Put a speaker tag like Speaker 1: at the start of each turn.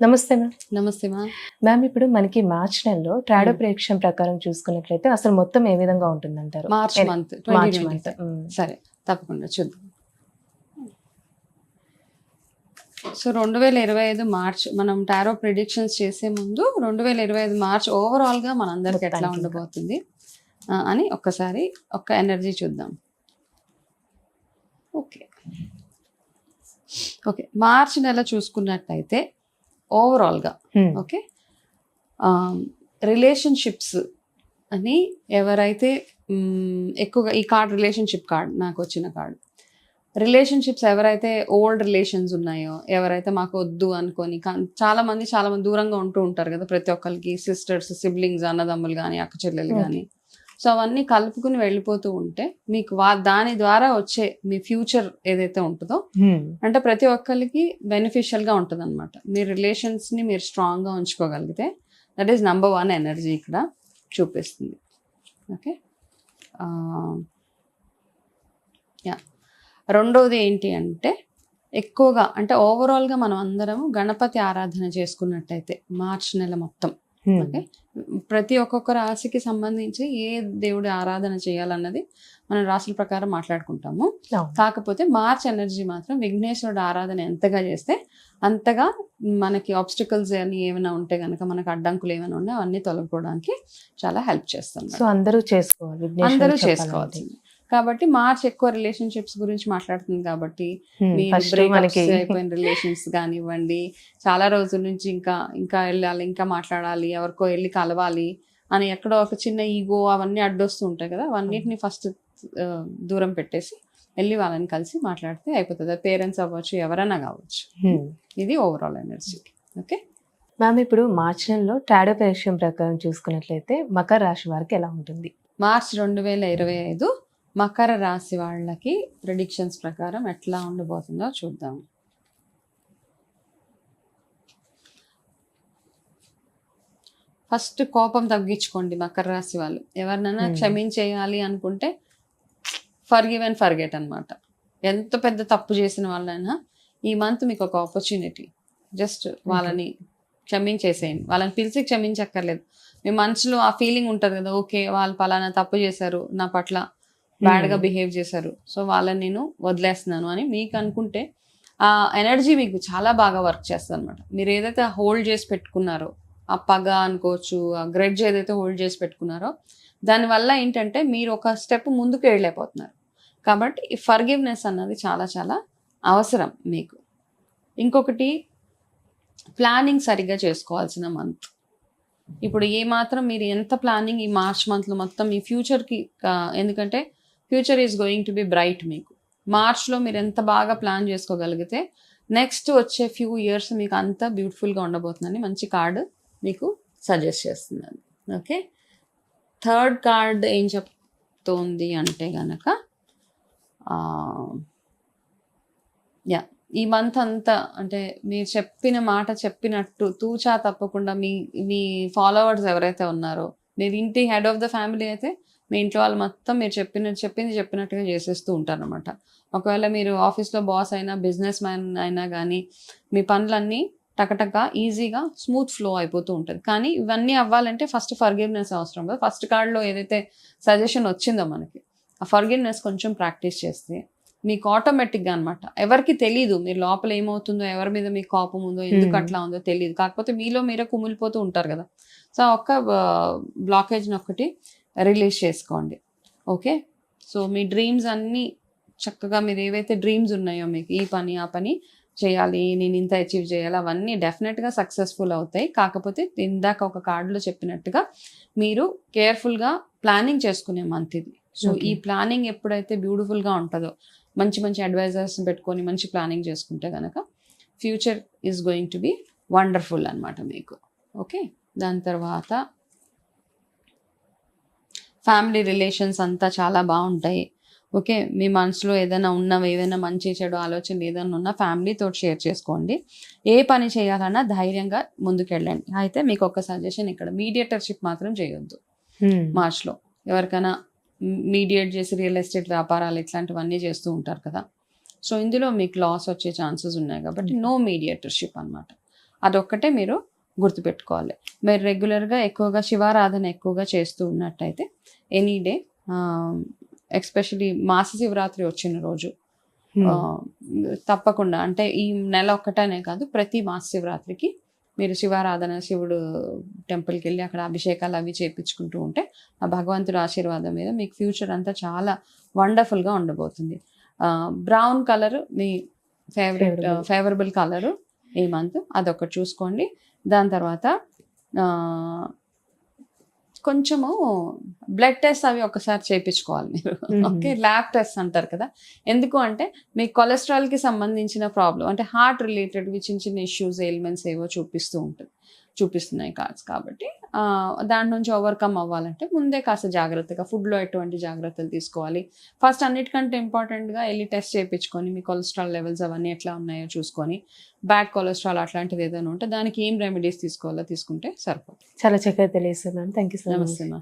Speaker 1: నమస్తే మ్యామ్.
Speaker 2: నమస్తే మా
Speaker 1: మ్యామ్ ఇప్పుడు మనకి మార్చ్ నెలలో ట్రాడో. ప్రేక్షణ ప్రకారం చూసుకున్నట్లయితే అసలు మొత్తం ఏ విధంగా ఉంటుందంటారు?
Speaker 2: మార్చ్
Speaker 1: ఎన్-
Speaker 2: మంత్
Speaker 1: మార్చ్ మంత్.
Speaker 2: సరే తప్పకుండా చూద్దాం. సో రెండు వేల ఇరవై ఐదు మార్చ్ మనం టారో ప్రిడిక్షన్స్ చేసే ముందు రెండు వేల ఇరవై ఐదు మార్చ్ ఓవరాల్గా మనందరికి ఎట్లా. ఉండబోతుంది? అని ఒక్కసారి ఒక్క ఎనర్జీ చూద్దాం. ఓకే. ఓకే మార్చ్ నెల చూసుకున్నట్టయితే ఓవరాల్గా ఓకే రిలేషన్షిప్స్ అని ఎవరైతే ఎక్కువగా ఈ కార్డ్ రిలేషన్షిప్ కార్డ్ నాకు వచ్చిన కార్డ్ రిలేషన్షిప్స్ ఎవరైతే ఓల్డ్ రిలేషన్స్ ఉన్నాయో ఎవరైతే మాకు వద్దు అనుకొని చాలా మంది చాలా మంది దూరంగా ఉంటూ ఉంటారు కదా ప్రతి ఒక్కరికి సిస్టర్స్ సిబ్లింగ్స్ అన్నదమ్ములు కానీ అక్క చెల్లెలు. కానీ సో అవన్నీ కలుపుకుని వెళ్ళిపోతూ ఉంటే మీకు వా దాని ద్వారా వచ్చే మీ ఫ్యూచర్ ఏదైతే ఉంటుందో అంటే ప్రతి ఒక్కరికి బెనిఫిషియల్గా ఉంటుంది అనమాట మీ రిలేషన్స్ని మీరు స్ట్రాంగ్గా ఉంచుకోగలిగితే that is number one energy ఇక్కడ చూపిస్తుంది. ఓకే? యా రెండవది ఏంటి అంటే ఎక్కువగా అంటే ఓవరాల్గా మనం అందరం గణపతి ఆరాధన చేసుకున్నట్టయితే మార్చ్ నెల మొత్తం ఓకే? ప్రతి ఒక్కొక్క రాశికి సంబంధించి ఏ దేవుడి ఆరాధన చేయాలన్నది మనం రాశుల ప్రకారం మాట్లాడుకుంటాము. కాకపోతే మార్చ్ ఎనర్జీ మాత్రం విఘ్నేశ్వరుడు ఆరాధన ఎంతగా చేస్తే అంతగా మనకి ఆబ్స్టికల్స్ అని ఏమైనా ఉంటే కనుక మనకి అడ్డంకులు ఏమైనా ఉన్నా అవన్నీ తొలగిపోవడానికి చాలా హెల్ప్ చేస్తుంది.
Speaker 1: సో అందరూ చేసుకోవాలి.
Speaker 2: అందరూ
Speaker 1: చెప్పాలంటే.
Speaker 2: కాబట్టి మార్చ్ ఎక్కువ రిలేషన్షిప్స్ గురించి మాట్లాడుతుంది కాబట్టి
Speaker 1: Hmm,
Speaker 2: అయిపోయిన రిలేషన్స్ కానివ్వండి చాలా రోజుల నుంచి ఇంకా ఇంకా వెళ్ళాలి ఇంకా మాట్లాడాలి ఎవరికో వెళ్ళి కలవాలి అని ఎక్కడో ఒక చిన్న ఈగో అవన్నీ అడ్డొస్తూ ఉంటాయి కదా అవన్నిటిని ఫస్ట్ దూరం పెట్టేసి వెళ్ళి వాళ్ళని కలిసి మాట్లాడితే అయిపోతుంది. పేరెంట్స్ అవ్వచ్చు ఎవరైనా కావచ్చు.
Speaker 1: Hmm.
Speaker 2: ఇది ఓవరాల్ ఎనర్జీ ఓకే
Speaker 1: మ్యామ్ ఇప్పుడు మార్చ్ నెలలో ట్రాడో ప్రేక్షణ ప్రకారం చూసుకున్నట్లయితే మకర రాశి వారికి ఎలా ఉంటుంది?
Speaker 2: మార్చ్ రెండు వేల ఇరవై ఐదు మకర రాశి వాళ్ళకి ప్రిడిక్షన్స్ ప్రకారం ఎట్లా ఉండబోతుందో చూద్దాం. ఫస్ట్ కోపం తగ్గించుకోండి మకర రాశి వాళ్ళు. ఎవరినైనా
Speaker 1: Hmm.
Speaker 2: క్షమించేయాలి అనుకుంటే ఫర్గివ్ అండ్ ఫర్గెట్ అన్నమాట. ఎంత పెద్ద తప్పు చేసిన వాళ్ళైనా ఈ మంత్ మీకు ఒక ఆపర్చునిటీ జస్ట్ వాళ్ళని క్షమించేసేయండి. వాళ్ళని పిలిచి క్షమించక్కర్లేదు. మీ మనసులో ఆ ఫీలింగ్ ఉంటుంది కదా ఓకే వాళ్ళు పలానా తప్పు చేశారు నా పట్ల
Speaker 1: బ్యాడ్గా.
Speaker 2: బిహేవ్ చేశారు. సో వాళ్ళని నేను వదిలేస్తున్నాను అని మీకు అనుకుంటే ఆ ఎనర్జీ మీకు చాలా బాగా వర్క్ చేస్తుంది అనమాట మీరు ఏదైతే హోల్డ్ చేసి పెట్టుకున్నారో ఆ పగ అనుకోవచ్చు ఆ గ్రెడ్జ్ ఏదైతే హోల్డ్ చేసి పెట్టుకున్నారో దానివల్ల ఏంటంటే మీరు ఒక స్టెప్ ముందుకు వెళ్ళలేకపోతున్నారు. కాబట్టి ఈ ఫర్గివ్నెస్ అన్నది చాలా చాలా అవసరం మీకు. ఇంకొకటి ప్లానింగ్ సరిగ్గా చేసుకోవాల్సిన మంత్. ఇప్పుడు ఏ మాత్రం మీరు ఎంత ప్లానింగ్ ఈ మార్చ్ మంత్లో మొత్తం ఈ ఫ్యూచర్కి ఎందుకంటే future is going to be bright మీకు. మార్చ్లో మీరు ఎంత బాగా ప్లాన్ చేసుకోగలిగితే నెక్స్ట్ వచ్చే ఫ్యూ ఇయర్స్ మీకు అంత బ్యూటిఫుల్గా ఉండబోతుందని మంచి కార్డు మీకు సజెస్ట్ చేస్తుందండి. ఓకే థర్డ్ కార్డ్ ఏం చెప్తోంది అంటే గనక యా ఈ మంత్ అంతా అంటే మీరు చెప్పిన మాట చెప్పినట్టు తూచా తప్పకుండా మీ మీ ఫాలోవర్స్ ఎవరైతే ఉన్నారో మీరు ఇంటి హెడ్ ఆఫ్ ద ఫ్యామిలీ అయితే మీ ఇంట్లో వాళ్ళు మొత్తం మీరు చెప్పిన చెప్పింది చెప్పినట్టుగా చేసేస్తూ ఉంటారనమాట ఒకవేళ మీరు ఆఫీస్లో బాస్ అయినా బిజినెస్ మ్యాన్ అయినా కానీ మీ పనులన్నీ టకటక ఈజీగా స్మూత్ ఫ్లో అయిపోతూ ఉంటుంది. కానీ ఇవన్నీ అవ్వాలంటే ఫస్ట్ ఫర్గివ్నెస్ అవసరం కదా. ఫస్ట్ కార్డ్లో ఏదైతే సజెషన్ వచ్చిందో మనకి ఆ ఫర్గివ్నెస్ కొంచెం ప్రాక్టీస్ చేస్తే మీకు ఆటోమేటిక్గా అనమాట ఎవరికి తెలీదు మీరు లోపల ఏమవుతుందో ఎవరి మీద మీకు కోపం ఉందో ఎందుకు. అట్లా ఉందో తెలియదు కాకపోతే మీలో మీరే కుమిలిపోతూ ఉంటారు కదా. సో ఒక్క బ్లాకేజ్ని ఒక్కటి రిలీజ్ చేసుకోండి. ఓకే? సో మీ డ్రీమ్స్ అన్నీ చక్కగా మీరు ఏవైతే డ్రీమ్స్ ఉన్నాయో మీకు ఈ పని ఆ పని చేయాలి నేను ఇంత అచీవ్ చేయాలి అవన్నీ డెఫినెట్గా సక్సెస్ఫుల్ అవుతాయి. కాకపోతే ఇందాక ఒక కార్డులో చెప్పినట్టుగా మీరు కేర్ఫుల్గా ప్లానింగ్ చేసుకునే మంత్ ఇది. సో. ఈ ప్లానింగ్ ఎప్పుడైతే బ్యూటిఫుల్గా ఉంటుందో మంచి మంచి అడ్వైజర్స్ పెట్టుకొని మంచి ప్లానింగ్ చేసుకుంటే కనుక future is going to be wonderful అనమాట మీకు. ఓకే? దాని తర్వాత ఫ్యామిలీ రిలేషన్స్ అంతా చాలా బాగుంటాయి. ఓకే మీ మనసులో ఏదైనా ఉన్నవి ఏదైనా మంచి చెడు ఆలోచన ఏదైనా ఉన్నా ఫ్యామిలీతో షేర్ చేసుకోండి. ఏ పని చేయాలన్నా ధైర్యంగా ముందుకెళ్ళండి. అయితే మీకు ఒక సజెషన్ ఇక్కడ మీడియేటర్షిప్ మాత్రం చేయొద్దు. మార్చ్లో ఎవరికైనా మీడియేట్ చేసి రియల్ ఎస్టేట్ వ్యాపారాలు ఇట్లాంటివన్నీ చేస్తూ ఉంటారు కదా. సో ఇందులో మీకు లాస్ వచ్చే ఛాన్సెస్ ఉన్నాయి కాబట్టి నో మీడియేటర్షిప్ అన్నమాట. అదొక్కటే మీరు గుర్తుపెట్టుకోవాలి. మీరు రెగ్యులర్గా ఎక్కువగా శివారాధన ఎక్కువగా చేస్తూ ఉన్నట్టయితే ఎనీ డే ఎక్స్పెషలీ మాస శివరాత్రి వచ్చిన రోజు ఆ, తప్పకుండా అంటే ఈ నెల ఒక్కటనే కాదు ప్రతి మాస శివరాత్రికి మీరు శివారాధన శివుడు టెంపుల్కి వెళ్ళి అక్కడ అభిషేకాలు అవి చేపించుకుంటూ ఉంటే ఆ భగవంతుడి ఆశీర్వాదం మీద మీకు ఫ్యూచర్ అంతా చాలా వండర్ఫుల్గా ఉండబోతుంది. బ్రౌన్ కలర్ మీ ఫేవరెట్. ఫేవరబుల్ కలరు ఈ మంత్ అదొకటి చూసుకోండి. దాని తర్వాత ఆ, కొంచెము బ్లడ్ టెస్ట్ అవి ఒకసారి చేయించుకోవాలి మీరు. ఓకే ల్యాబ్ టెస్ట్ అంటారు కదా. ఎందుకు అంటే మీ కొలెస్ట్రాల్కి సంబంధించిన ప్రాబ్లం అంటే హార్ట్ రిలేటెడ్ చిన్న చిన్న ఇష్యూస్ ఎలిమెంట్స్ ఏవో చూపిస్తూ ఉంటుంది చూపిస్తున్నాయి కార్డ్స్ కాబట్టి దాని నుంచి ఓవర్కమ్ అవ్వాలంటే ముందే కాస్త జాగ్రత్తగా ఫుడ్లో ఎటువంటి జాగ్రత్తలు తీసుకోవాలి. ఫస్ట్ అన్నిటికంటే ఇంపార్టెంట్గా వెళ్ళి టెస్ట్ చేయించుకొని మీ కొలెస్ట్రాల్ లెవెల్స్ అవన్నీ ఎట్లా ఉన్నాయో చూసుకొని బ్యాడ్ కొలెస్ట్రాల్ అట్లాంటిది ఏదైనా ఉంటే దానికి ఏం రెమెడీస్ తీసుకోవాలో తీసుకుంటే సరిపోతుంది.
Speaker 1: చాలా చక్కగా తెలియజేస్తున్నాను థ్యాంక్ యూ సో మచ్
Speaker 2: నమస్తే మా